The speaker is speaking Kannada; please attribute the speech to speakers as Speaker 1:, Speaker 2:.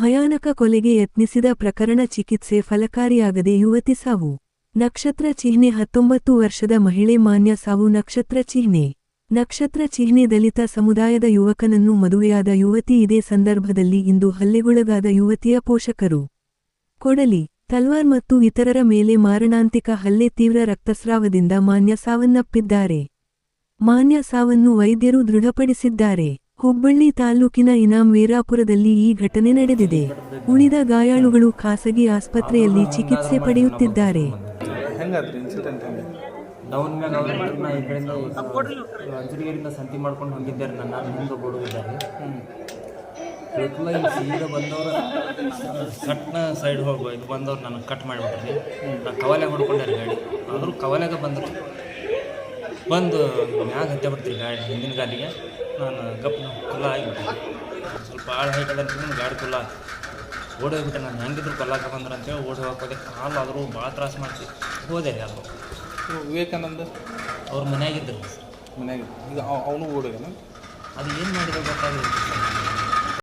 Speaker 1: ಭಯಾನಕ ಕೊಲೆಗೆ ಯತ್ನಿಸಿದ ಪ್ರಕರಣ ಚಿಕಿತ್ಸೆ ಫಲಕಾರಿಯಾಗದೆ ಯುವತಿ ಸಾವು. ನಕ್ಷತ್ರ ಚಿಹ್ನೆ ಹತ್ತೊಂಬತ್ತು ವರ್ಷದ ಮಹಿಳೆ ಮಾನ್ಯ ಸಾವು ನಕ್ಷತ್ರ ಚಿಹ್ನೆ. ನಕ್ಷತ್ರ ಚಿಹ್ನೆ ದಲಿತ ಸಮುದಾಯದ ಯುವಕನನ್ನು ಮದುವೆಯಾದ ಯುವತಿ ಇದೇ ಸಂದರ್ಭದಲ್ಲಿ ಇಂದು ಹಲ್ಲೆಗೊಳಗಾದ ಯುವತಿಯ ಪೋಷಕರು. ಕೊಡಲಿ, ತಲ್ವಾರ್ ಮತ್ತು ಇತರರ ಮೇಲೆ ಮಾರಣಾಂತಿಕ ಹಲ್ಲೆ ತೀವ್ರ ರಕ್ತಸ್ರಾವದಿಂದ ಮಾನ್ಯ ಸಾವನ್ನಪ್ಪಿದ್ದಾರೆ. ಮಾನ್ಯ ಸಾವನ್ನು ವೈದ್ಯರು ದೃಢಪಡಿಸಿದ್ದಾರೆ. ಹುಬ್ಬಳ್ಳಿ ತಾಲೂಕಿನ ಇನಾಂ ವೀರಾಪುರದಲ್ಲಿ ಈ ಘಟನೆ ನಡೆದಿದೆ. ಉಳಿದ ಗಾಯಾಳುಗಳು ಖಾಸಗಿ ಆಸ್ಪತ್ರೆಯಲ್ಲಿ ಚಿಕಿತ್ಸೆ ಪಡೆಯುತ್ತಿದ್ದಾರೆ.
Speaker 2: ಡೌನ್ ಮ್ಯಾಗ ಅವ್ರ ನಾ ಈ ಕಡೆಯಿಂದ ಅಂಜನಗಿರಿಂದ ಸಂತಿ ಮಾಡ್ಕೊಂಡು ಹೋಗಿದ್ದಾರೆ ನನ್ನ ನಾನು ಹಿಂದೆ ಬೋಡುಗಿದ್ದಾರೆ ಇಲ್ಲಿ ಸೀದಾ ಬಂದವರು ಸಟ್ನ ಸೈಡ್ ಹೋಗಿ ಇದು ಬಂದವ್ರು ನನಗೆ ಕಟ್ ಮಾಡಿಬಿಟ್ರಿ. ನಾನು ಕವಲ್ಯಾಗ ಹೊಡ್ಕೊಂಡಾರೆ ಗಾಡಿ. ಆದರೂ ಕವಲ್ಯಾಗ ಬಂದರು. ಬಂದು ಮ್ಯಾಗ ಹತ್ತೆ ಬಿಡ್ತೀರಿ ಗಾಡಿ ಹಿಂದಿನ ಗಾಲಿಗೆ ನಾನು ಗಪ್ ಕುಲ್ಲ ಆಗಿಬಿಟ್ಟೆ. ಸ್ವಲ್ಪ ಹಾಳು ಹೈಟ್ ಅದ ಗಾಡಿ ಕುಲ್ಲ ಓಡಿ ಹೋಗ್ಬಿಟ್ಟೆ ನಾನು. ಹೆಂಗಿದ್ರು ಕೊಲ್ಲಾಕ ಬಂದ್ರೆ ಅಂತೇಳಿ ಓಡಿ ಹೋಗೋದೆ ಕಾಲು ಆದರೂ ಭಾಳ ತ್ರಾಸ ಮಾಡ್ತಿ. ಹೋದೆ
Speaker 3: ಇವ್ ವಿವೇಕಾನಂದ?
Speaker 2: ಅವ್ರ ಮನೆಯಾಗಿದ್ದರು.
Speaker 3: ಮನೆಯಾಗಿದ್ದರು ಈಗ ಅವನು ಓಡಿಗನ
Speaker 2: ಅದು ಏನು ಮಾಡಿದ್ರು ಗೊತ್ತಾಗಿಲ್ಲ